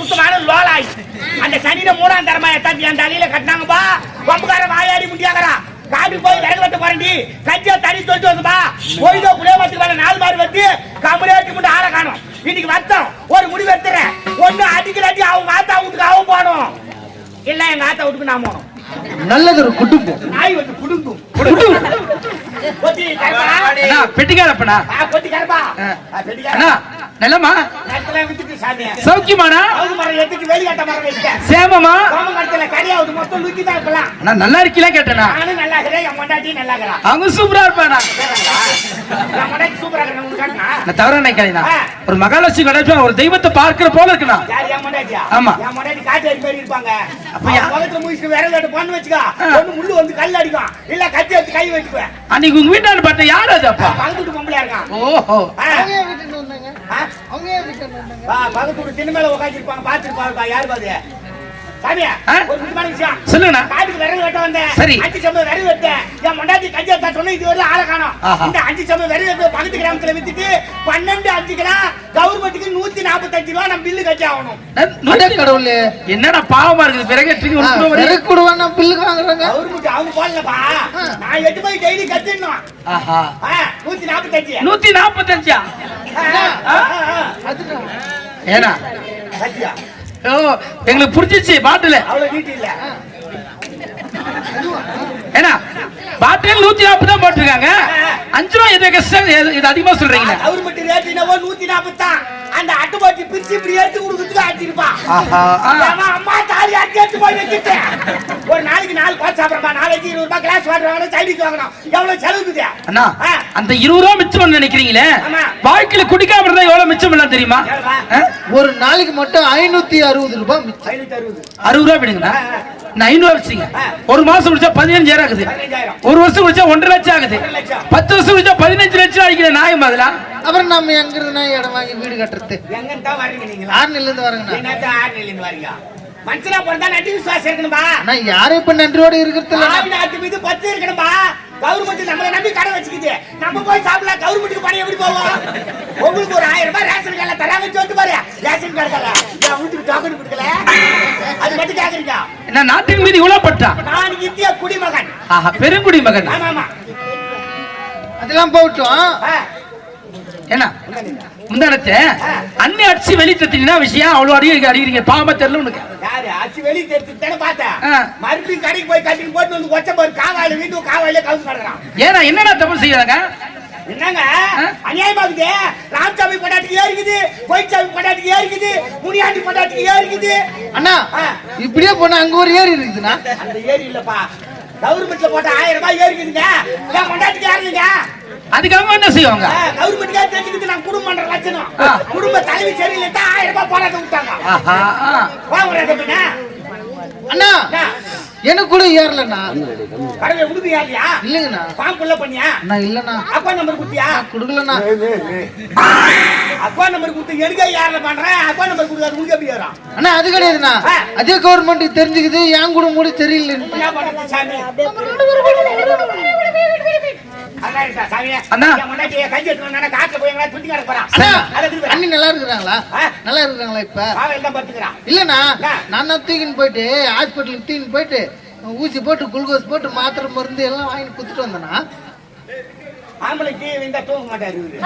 சுத்தமான லோலாய் அந்த சனியில மூணாம் தரமா எத்தாத்தி அந்த அடியில கட்டினாங்கப்பா கொம்புக்கார வாயாடி முடியாதரா காட்டுக்கு போய் விறகு வெட்ட போறேன்டி. கஞ்சியா தண்ணி சொல்லிட்டு வந்துப்பா போயிதோ புளிய பத்துக்கு வேலை நாலு மாடு வச்சு கம்பளியாட்டி மட்டும் ஆள காணும். இன்னைக்கு வத்தம் ஒரு முடிவு எடுத்துறேன். ஒண்ணு அடிக்கலாட்டி அவங்க ஆத்தா வீட்டுக்கு அவன் போகணும். இல்ல எங்க ஆத்தா வீட்டுக்கு நான் போகணும். நல்லதொரு குடும்பம். நாய் வந்து குடுங்கும் கொத்தி கருப்பா. அண்ணா பெட்டிக்காரப்பண்ணா ஆ, கொத்தி கருப்பா. ஆ. ஆ, பெட்டிக்காரா. நிலமா வச்சுட்டேன். சேமமா. அண்ணா நல்லா இருக்கீங்களா கேட்டேண்ணா நானும் நல்லா இருக்கிறேன், என் பொண்டாட்டியும் நல்லா இருக்கிறா. அவங்க சூப்பரா காட்டுனா? நான் தவற நினைக்காதீங்க ஆ. ஒரு மகாலட்சுமி கணேசன் ஒரு தெய்வத்தை பார்க்கிற போல இருக்குண்ணா யார் என் பொண்டாட்டியா? ஆமா. அன்னைக்கு உங்க வீட்டாண்டு பார்த்த யார் அது அப்பா இருக்கான். ஓஹோ. அவங்க பக்கத்து திண்ணை மேல உட்கார்ந்திருப்பாங்க, பார்த்திருப்பாங்க. யாரு பாது? சொல்லுங்கண்ணா. காட்டுக்கு விறகு வெட்ட வந்தேன். சரி. அஞ்சு சம்பளம் விறகு வெட்டேன். என் முண்டாட்டி கஞ்சி எடுத்தா சொன்ன இது வரல ஆளை காணோம். இந்த அஞ்சு சம்பளம் விறகு வெட்ட பக்கத்து கிராமத்துல வித்துட்டு பன்னெண்டு அஞ்சு கிலோ கவர்மெண்ட்டுக்கு நூத்தி நாற்பத்தஞ்சு ரூபா நம்ம பில்லு கட்டி ஆகணும். கடவுளே. என்னடா பாவமா இருக்குது? விறகு கொடுவாங்க பில்லுக்கு வாங்குறாங்க. கவர்மெண்ட் அவங்க போடலப்பா. நான் எட்டு போய் டெய்லி கட்டிடணும் நூத்தி நாற்பத்தஞ்சு நூத்தி நாற்பத்தஞ்சா எங்களுக்கு புடிச்சிச்சு பாட்டில். அவ்வளவு நீட்டு இல்ல. ஏனா பாட்டில் நூத்தி நாற்பது தான் போட்டிருக்காங்க அஞ்சு ரூபா எது இது அதிகமா சொல்றீங்களே கவர்மெண்ட் ரேட் என்னவோ நூத்தி நாற்பத்தான் அந்த அட்டுப்பாட்டி பிரிச்சு இப்படி எடுத்து கொடுக்கறதுக்கு ஆட்டிருப்பான் ஆஹா ஆ. ஏம்மா, அம்மா தாலி அட்டி எடுத்து போய் வச்சுட்டேன். ஒரு நாளைக்கு நாலு பால் சாப்பிடுறா நாளைக்கு இருபது ரூபாய் கிளாஸ் வாட்டர் வாங்கணும் சைடிஸ் வாங்கணும் எவ்வளவு செலவுக்குது அண்ணா. அந்த இருபது ரூபா மிச்சம் நினைக்கிறீங்களே. வாழ்க்கையில குடிக்காம இருந்தா எவ்வளவு மிச்சம் பண்ணலாம் தெரியுமா? ஒரு நாளைக்கு மட்டும் ஐநூத்தி அறுபது ரூபாய் அறுபது அறுபது ரூபா விடுங்கண்ணா ஐநூறு வச்சுங்க. ஒரு மாசம் குடிச்சா பதினஞ்சாயிரம் ஆகுது. ஒரு வருஷம் குடிச்சா ஒன்றரை லட்சம் ஆகுது. பத்து வருஷம் குடிச்சா பதினஞ்சு லட்சம் அடிக்கிற நாயம் அதெல்லாம் அப்புறம் நம்ம எங்க இருந்தா இடம் வாங்கி வீடு கட்டுறது? எங்கன்னு தான் வர்றீங்க நீங்களா ஆறுநில இருந்து வரங்கண்ணா. என்னத்தான் ஆறுநிலையில இருந்து வரீங்க மனுஷனா பிறந்தா நட்டி விசுவாசம் இருக்கணும்பா. ஆனா யாரும் இப்ப நன்றியோட இருக்கிறது இல்ல ஆவி நாட்டு மீது பத்து இருக்கணும்பா. கவர்மெண்ட் நம்மளை நம்பி கடை வச்சுக்குது. நம்ம போய் சாப்பிடலாம். கவர்மெண்ட்டுக்கு பணம் எப்படி போவோம் உங்களுக்கு ஒரு ஆயிரம் ரூபாய் ரேஷன் கார்டுல தராங்க சொல்லிட்டு பாரு. ரேஷன் கார்டு தர. என் வீட்டுக்கு டோக்கன் கொடுக்கல. அது மட்டும் கேக்குறீங்க? என்ன நாட்டின் மீது இவ்வளவு பட்டா நான் இந்திய குடிமகன். ஆஹா பெருங்குடி மகன் ஆமா ஆமா. அதெல்லாம் போகட்டும். ஆ, என்ன முந்தானத்தை அண்ணி அடிச்சு வெளி தத்தினா விஷயம் அவ்வளவு அடி அடிக்கிறீங்க பாவமா தெரியல உனக்கு. யாரு? வெளியே தெரிஞ்சு தானே பார்த்தேன். மறுபடியும் கடைக்கு போய் கட்டிட்டு போட்டு வந்து கொச்ச போய் காவாயில வீட்டு காவாயில கவுந்து கிடக்குறான். ஏன்னா என்னடா தப்பு செய்யறாங்க? என்னங்க? ஆ? அநியாயமாகுது ராமசாமி பொண்டாட்டிக்கு ஏறிக்குது கோயிச்சாமி பொண்டாட்டிக்கு ஏறிக்குது முனியாண்டி பொண்டாட்டிக்கு ஏறிக்குது அண்ணா. இப்படியே போனா அங்க ஒரு ஏரி இருக்குதுண்ணா. அந்த ஏரி இல்லப்பா. கவர்மெண்ட்ல போட்ட ஆயிரம் ரூபாய் ஏறிக்குதுங்க பொண்டாட்டிக்கு அதுக்காக என்ன செய்வாங்க கவர்மெண்ட்டுக்கே தெரிஞ்சுக்கிட்டு நான் குடும்பம் பண்ற லட்சணம். குடும்ப தலைவி சரியில்லை ஆயிரம் ரூபாய் போராட்டம் விட்டாங்க ஆஹா ஆ. வாங்குற தம்பினா அண்ணா எனக்கு கூட ஏறலண்ணா கடவுளை உடுது யாரியா இல்லைங்கண்ணா ஃபார்ம் புள்ள பண்ணியா அண்ணா இல்லண்ணா அக்கௌண்ட் நம்பர் குத்தியா கொடுக்கலண்ணா அக்கௌண்ட் நம்பர் குத்து எடுக்க யாரில் பண்றேன் அக்கௌண்ட் நம்பர் கொடுக்காது உங்களுக்கு எப்படி வரும் அண்ணா அது கிடையாதுண்ணா. அதே கவர்மெண்ட் தெரிஞ்சுக்குது என் கூட மூடி தெரியல என்ன பண்றது சாமி அண்ணா கஞ்சி காட்டுல போய் நல்லா இருக்கிறாங்களா? நல்லா இருக்கிறாங்களா இப்ப. இல்லண்ணா? நான் தான் தூக்கின்னு போயிட்டு ஹாஸ்பிட்டலுக்கு தூக்கின்னு போயிட்டு ஊசி போட்டு குளுக்கோஸ் போட்டு மாத்திரை மருந்து எல்லாம் வாங்கி குத்துட்டு வந்தேனா ஆம்பளை கீழே விழுந்தா தூங்க மாட்டாரு இவரு.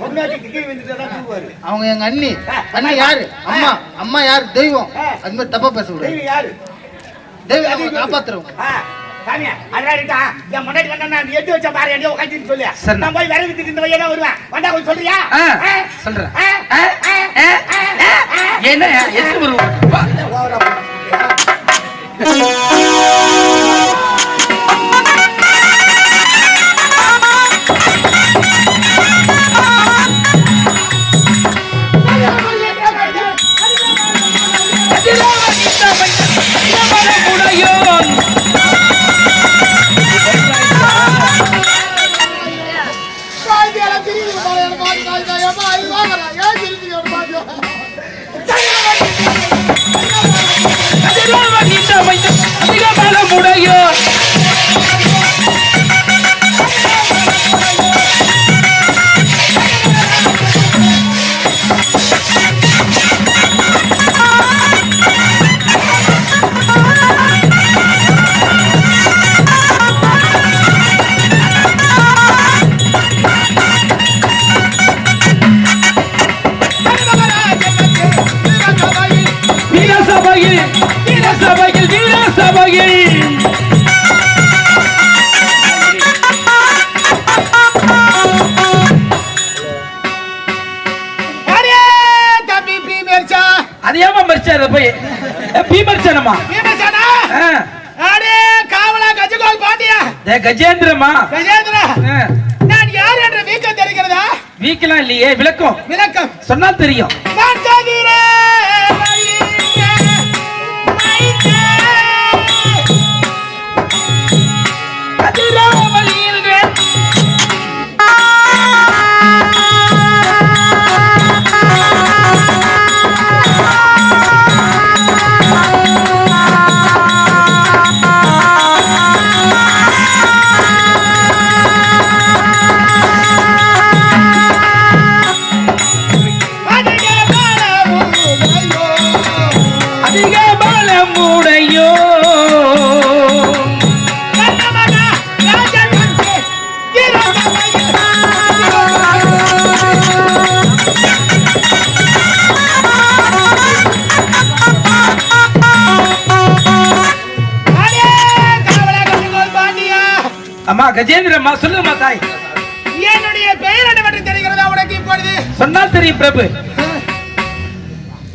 பொண்டாட்டிக்கு கீழே விழுந்துட்டா தான் தூங்குவாரு. அவங்க எங்க அண்ணி. அண்ணி யாரு அம்மா அம்மா யாரு தெய்வம். அது மாதிரி தப்பா பேசக்கூடாது தெய்வம் யாரு? தெய்வம் காப்பாத்துறவங்க சாமி, இருக்கா? என் முன்னாடி நான் எடுத்து வச்ச பாரு, எங்கேயோ உக்காந்துட்டு சொல்லு. நான் போய் விறகு வித்துட்டு இந்த வழியா வருவேன். வந்தா கொஞ்சம் சொல்றியா? சொல்றேன். என்ன வருவோம் இல்லையே விளக்கம். விளக்கம். சொன்னா தெரியும். கஜேந்திரம்மா சொல்லுமா தாய். என்னுடைய பெயர் என்னவென்று தெரிகிறதா உனக்கு இப்பொழுது? சொன்னால் தெரியும் பிரபு.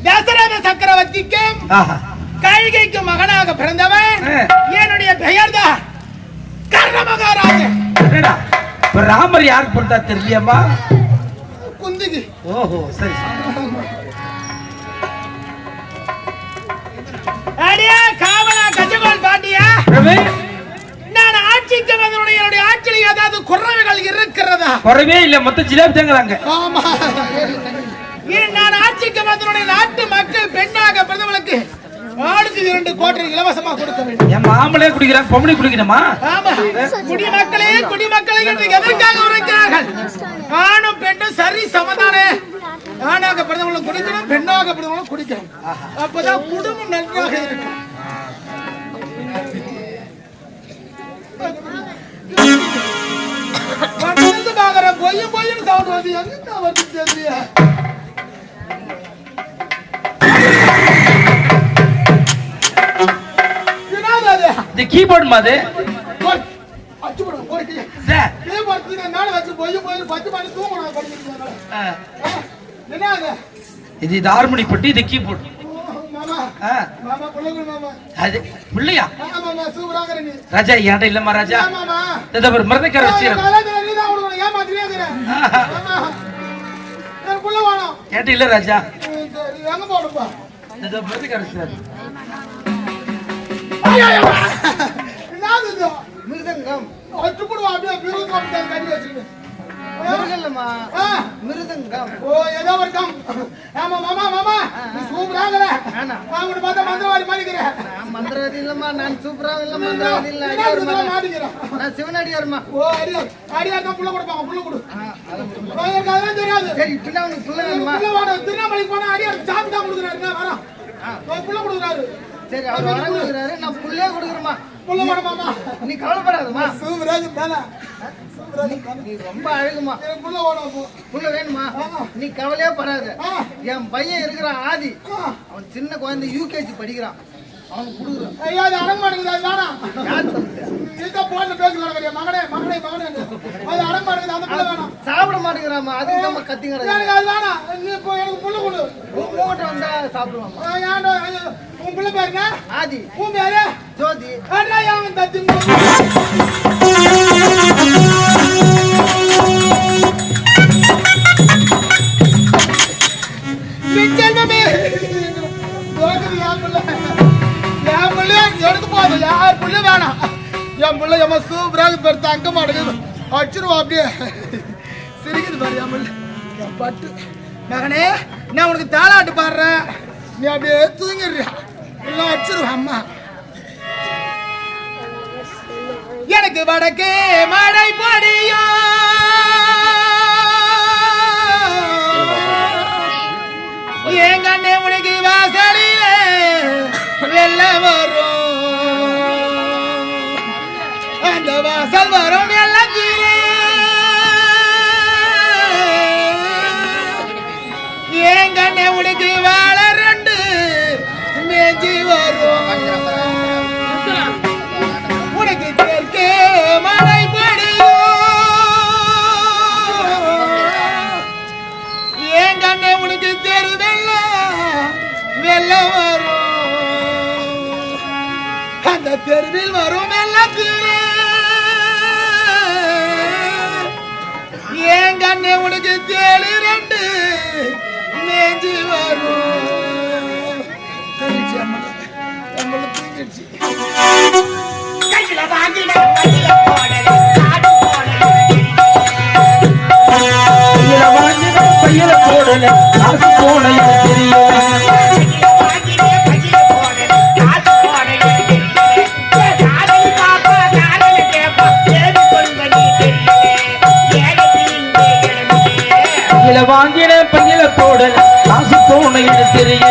தசரத சக்கரவர்த்திக்கு ஆஹா. கைகைக்கு மகனாக பிறந்தவன். என்னுடைய பெயர் தான் கர்ண மகாராஜன் ராமர் யாருக்கு பிறந்தா தெரியலையாம்மா? குந்திக்கு ஓஹோ சரி. அடியா காவலா கஜகோல் பாண்டியா பிரபு. என்னுடைய ஆட்சியில் ஏதாவது இருக்கிறதா குறைவே இல்ல மொத்தம் ஜிலேபி ஆமா ஏன் நான் ஆட்சிக்கு வந்தனுடைய நாட்டு மக்கள் பெண்ணாக பிறந்தவளுக்கு ஆளுக்கு இரண்டு கோட்டை இலவசமா கொடுக்க வேண்டும் என் மாமலே குடிக்கிறாங்க பொம்பளை குடிக்கணுமா ஆமா குடிமக்களே குடிமக்களே என்று எதற்காக உரைக்கிறார்கள் ஆணும் பெண்ணும் சரி சமதானே ஆணாக பிறந்தவங்களும் குடிக்கணும் பெண்ணாக பிறந்தவங்களும் குடிக்கணும் அப்பதான் குடும்பம் அது? இது இது ஹார்மோனி பட்டி இது புள்ளைங்க மாமா. அது பிள்ளையா. ராஜா என்கிட்ட இல்லம்மா ராஜா? இந்த ஒரு மருந்துக்கார. என்கிட்ட இல்ல ராஜா? மருந்துக்கார இது? மிருதங்கம். அடிச்சு போடுவா, அப்படியே அப்படியே கட்டி மிருகல்லம்மா. மிருதங்கம். ஓ ஏதோ ஒரு கம். ஆமா மாமா மாமா. நீ சூப்பரா இருக்கற. ஆனா. நான் உன்னை பார்த்தா மந்திரவாதி மாதிரி இருக்கிறேன் நான் மந்திரவாதி இல்லம்மா நான் சூப்பரா இல்ல மந்திரவாதி இல்ல அடியாருமா இதெல்லாம் நான். சிவனடியாருமா ஓ அடியார். அடியார் தான் புள்ள கொடுப்பாங்க புள்ள கொடு. எனக்கு அதெல்லாம் தெரியாது. சரி பின்ன உனக்கு புள்ள வேணுமா? புள்ள வேணும். திருவண்ணாமலைக்கு போனா அடியார் சாமி தான் கொடுக்குறாரு வரோம் புள்ள கொடுக்குறாரு. சரி அவர் வர கொடுக்குறாரு. நான் புள்ளையே கொடுக்குறேமா புள்ள வேணும் மாமா. நீ கவலைப்படாதம்மா. சூப்பரா இருக்கு தானே நீ ரொம்ப அழகுமா. புள்ள அப்போ புள்ள வேணுமா. நீ கவலையே படாத. என் பையன் இருக்கிறான் ஆதி. அவன் சின்ன குழந்தை யூகேஜி படிக்கிறான். அவனுக்கு கொடுக்குறான். ஐயா அது அடங்க மாட்டேங்குது வேணாம். யார் சொல்லுது? நீதான் போன்ல பேசலாம் மகனே மகனே மகனே. அது அடங்க மாட்டேங்குது அந்த புள்ள வேணாம். சாப்பிட மாட்டேங்கிறாமா அதுக்கு நம்ம கத்திங்கிறேன் எனக்கு அது வேணாம். நீ இப்போ எனக்கு புள்ள கொடு. உங்ககிட்ட வந்தா சாப்பிடுவாமா ஆ, ஏன்டா, உன் புள்ள பேரு என்ன? ஆதி. உன் பேரு? ஜோதி. அடா, ஏன் தத்தி மூ- என் செல்வமே. தோக்குது என் புள்ள. என் புள்ளைய எடுக்க போகுது. யார் புள்ள? வேணாம். என் புள்ள எம்ம சூப்பராக பெருத்த அங்க மாட்டேங்குது அடிச்சிருவோம் அப்படியே. சிரிக்குது பாரு என் பிள்ளை. என் பட்டு. மகனே நான் உனக்கு தாளாட்டு பாடுறேன். நீ அப்படியே தூங்கிடுறியா இல்லை அடிச்சிருவேன் அம்மா. எனக்கு வடக்கே மழை பொடியும் என் கண்ணே உனக்கு வாசலிலே வெள்ள வரும். ஏன் கண்ணே உனக்கு தேடி ரெண்டு. நெஞ்சு வரும். தூங்கிடுச்சு கையில வாங்கின கையில போடல காடு போடல. பையில போடல காசு போன தெரியும். காசு போன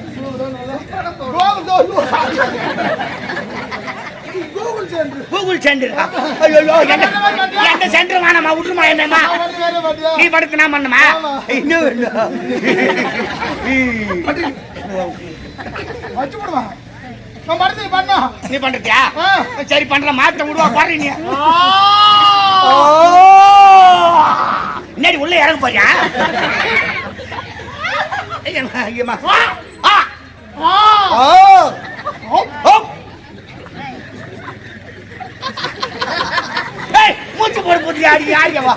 கூகுள் சென்டர் ஐயோ எந்த சென்டர் வேணாமா விட்டுருமா என்னம்மா? நீ படுத்து நான் பண்ணுமா? இன்னும் வேணும். நீ பண்றியா சரி பண்ற மாத்த விடுவா பாரு நீ. உள்ள இறங்க போறியா? ஐயம்மா, ஐயம்மா. ஆ! ஓ! ஏய், மூச்சு போட போதியா அடி ஆடியவா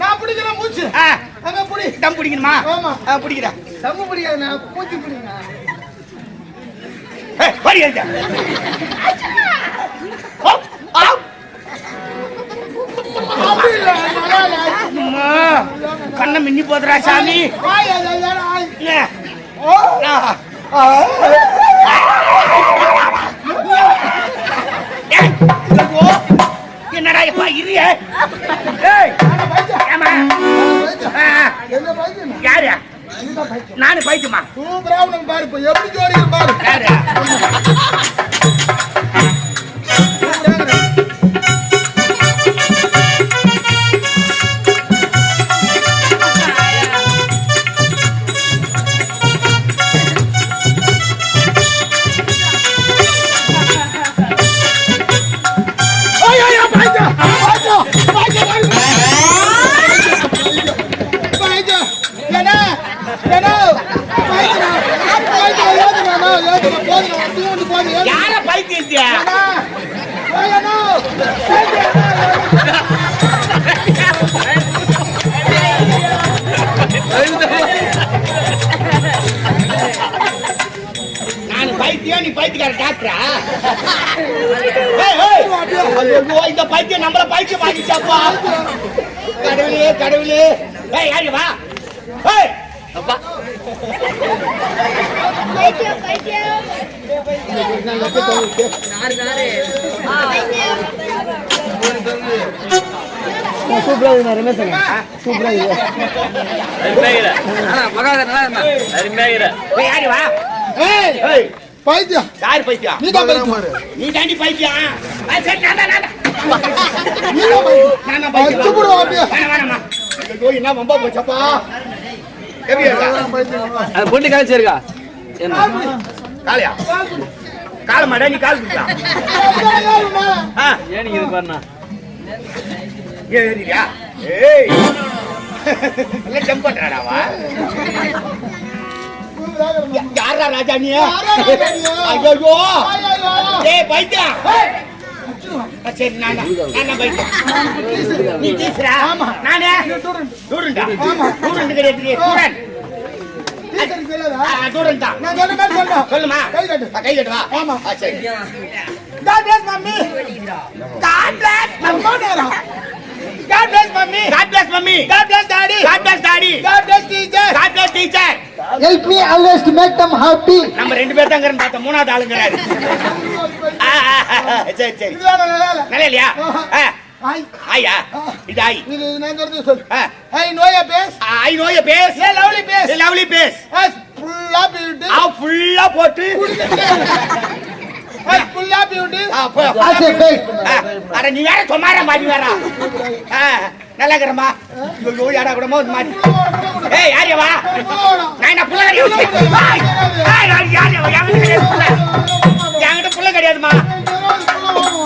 நான் பிடிக்கிறேன் மூச்சு ஆ அங்க பிடி தம் பிடிக்கணுமா ஆமா. ஆ, பிடிக்கிறேன் தம்மு பிடிக்காது நான் மூச்சு பிடிங்க ஏய், வாடி எழுத. ஓ, ஆ. அப்படி இல்ல நல்லா இல்ல அம்மா, கண்ணை மின்னி போதுரா சாமி ஆய் ஆய் ஆய் ஆய், ஆய் ஏ, ஓ ஆ. என்னடா எப்பா இரு ஏய் ஏம்மா? ஆ, என்ன பைத்தியம் யாரு நானு பைத்தியமா சூப்பரா பாரு இப்ப எப்படி ஜோடிக்கிற பாரு பைத்தியம் நீ பைத்தியக்கார டாக்டரா இந்த பைத்தியம் நம்மள பைத்தியம் ஆகிச்சாப்பா கடவுளே கடவுளே. ஏய் யாரு வா. ஏய். அப்பா. யாரு பைத்தியம். நீ தான் பைத்தியம் நீ தாண்டி பைத்தியம் ஆ, சரி நான் நான் நீ தான் பைத்தியம் நான் தாண்டி அடிச்சு பைத்தியம் போடுவோம் அப்படியே என்ன? வம்பா போச்சப்பா பொண்ணு காய்ச்சி என்ன காலையா கால மாடா நீ கால் குடுத்தா ஆ ஏன் நீங்க இது பாருண்ணா? ஏறியா? ஏய். எல்லாம் ஜம்ப் பண்றாடாவா யாரா ராஜா நீ? ஐயோ ஏய் பைத்தியா சரி நான் நான் பைத்தியா நீ டீச்சரா நானே? கிடையாது ஸ்டூடெண்ட் தான். சொல்லுமா? கை கட்டு. கை கட்டு வா ஆமா சரி. God bless mommy. God bless mommy. God bless mommy. God bless mommy. God bless daddy. God bless daddy. God bless teacher. God bless teacher. Help me always to make them happy நம்ம ரெண்டு பேர் தான் பார்த்தா மூணாவது ஆளுங்கிறாரு. சரி சரி. நல்லா இல்லையா? ஆ, ஆயா. இது ஆய். ஆ, I know ya face. I know ya face. A lovely face. A lovely face. ஃபுல்லா பியூட்டி ஆ ஃபுல்லா போட்டு. அட நீ வேற சொமாரா மாதிரி வேற. நல்லா இருக்கிறமா ஐயோ யாரா கூட மோது மாதிரி. ஏய் யாரியா வா. நான் என்ன புள்ள கிடையாது. ஏய், ஏய், நான் யாரியா வா? என்கிட்ட கிடையாது புள்ள. என்கிட்ட புள்ள கிடையாதுமா.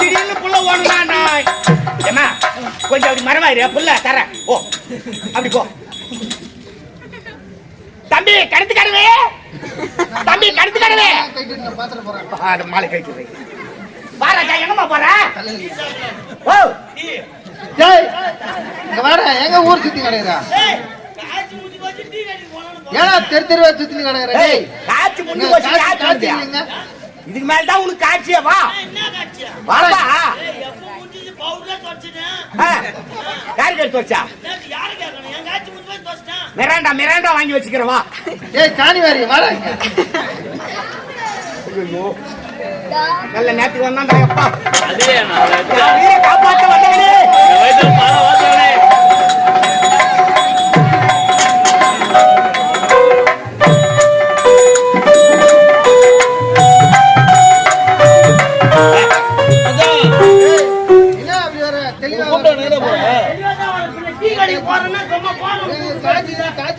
திடீர்னு புள்ள ஓடுனா நான் ஏம்மா கொஞ்சம் அப்படி மரமாயிரு புள்ள தரேன். ஓ அப்படி போ. தம்பி கடத்து கடவே தம்பி கடத்து கடவே மாலை கழிச்சு வை வா ராஜா எங்கம்மா போற? ஓ. டேய் இங்க எங்க ஊர் சுத்தி கிடக்குறா? ஏடா தெரு தெருவா சுத்தி கிடக்குறா? ஏய் காட்சி இங்க போச்சு காட்சி. இதுக்கு மேல தான் உனக்கு காட்சியா? வா. வாடா. யாருக்கு எடுத்து வச்சா மிராண்டா மிராண்டா வாங்கி வச்சுக்கிறேன் வா. ஏய் சாணி வாரி. நல்ல நேரத்துக்கு வந்தாண்டா உயிரை காப்பாத்த வந்தவனே.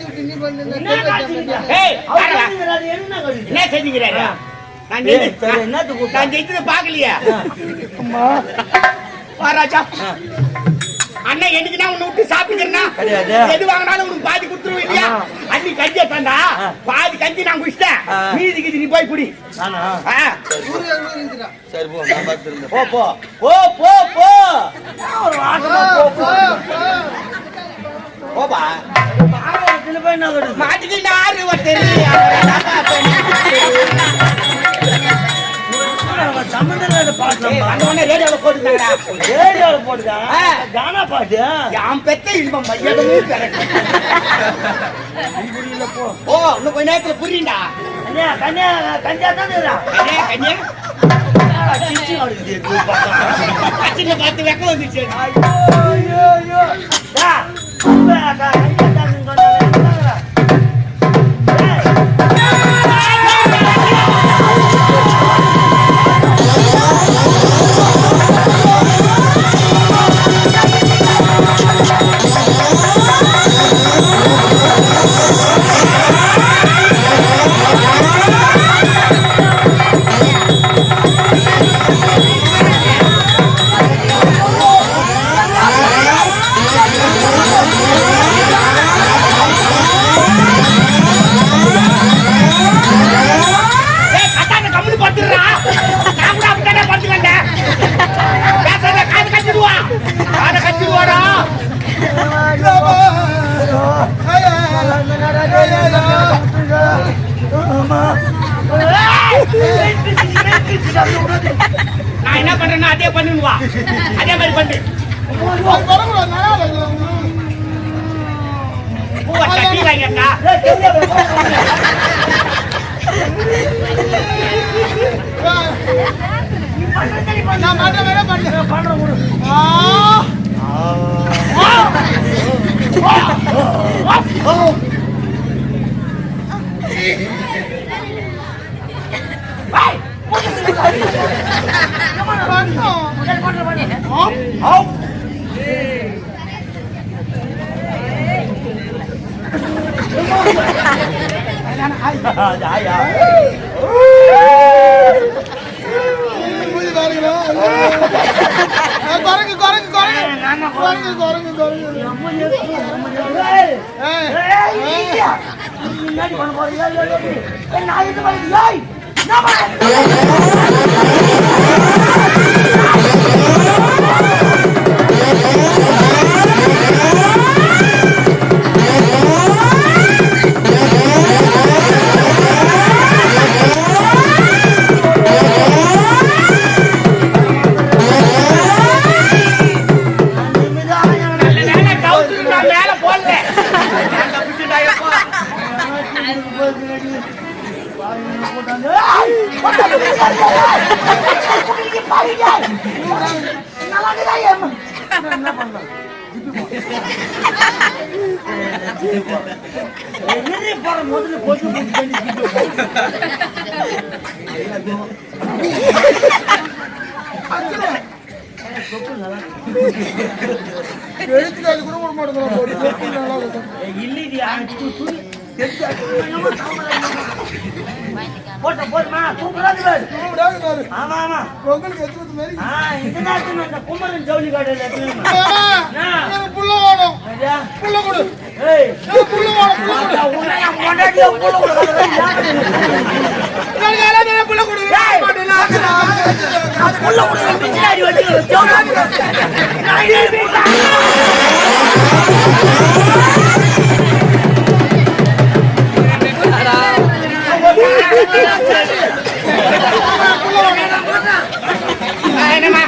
விட்டு நீ பண்ணு, என்ன செஞ்சீங்கிறாரு நான் ஜெயிச்சு- நான் ஜெயிச்சது பாக்கலையா வா ராஜா. அண்ணன் என்னைக்குனா உன்னை விட்டு சாப்பிட்டுக்கிறனா எது வாங்கினாலும் உனக்கு பாதி கொடுத்துருவோம் இல்லையா? அன்னி கஞ்சி தந்தா பாதி கஞ்சி நான் குடிச்சிட்டேன். மீதி கிதி நீ போய் குடி. போ போ போ போ, போ, போ. போப்பா. மாட்டுக்கு நாறு புரியுண்டா கன்னியா கன்னியா கட்சியில பார்த்து வெக்க வந்துச்சு. Super. நான் என்ன பண்றேன்னா அதே பண்ணுவா அதே மாதிரி பண்ணு பூவை கட்டி நான் மாட்ட வேற ஆ ஆ, குரங்கு, குரங்கு, குரங்கு. குரங்கு, குரங்கு, குரங்கு. ஏய், ஏய். முன்னாடி மேல போடல. நான் தப்பிச்சுட்டாயப்பா எழுத்துக்காது கூட விட மாட்டேங்கிறான் போட்டு. போட்ட போதுமா சூப்பரா இருக்கு விடாது பாரு. ஆமா ஆமா பொங்கலுக்கு வந்த மாதிரி. ஆ, இந்த நேரத்துல அந்த குமரன் ஜவுளி கடையில எனக்கு புள்ள வேணும். புள்ள கொடு. ஏய், புள்ள வேணும், புள்ள கொடு. நான் உன்னை உள்ள விடுறேன். எனக்கு எல்லாம் தெரியும், புள்ள கொடு. ஏய், அது உள்ள விடுறேன், பின்னாடி வச்சுக்கிறேன், ஜவுளி. நான் இதே வீட்டுல- என்னம்மா?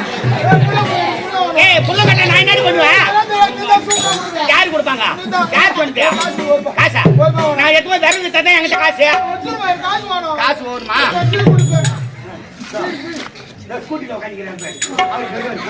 ஏய், புள்ள கட்ட நான் என்னடி பண்ணுவேன் யார் கொடுப்பாங்க யார் பண்ணிட்டு காசா நான் எதுவும் விறகு தந்தேன் என்கிட்ட காசு காசு வருமா எடுத்துட்டு உட்காந்துக்கிறேன்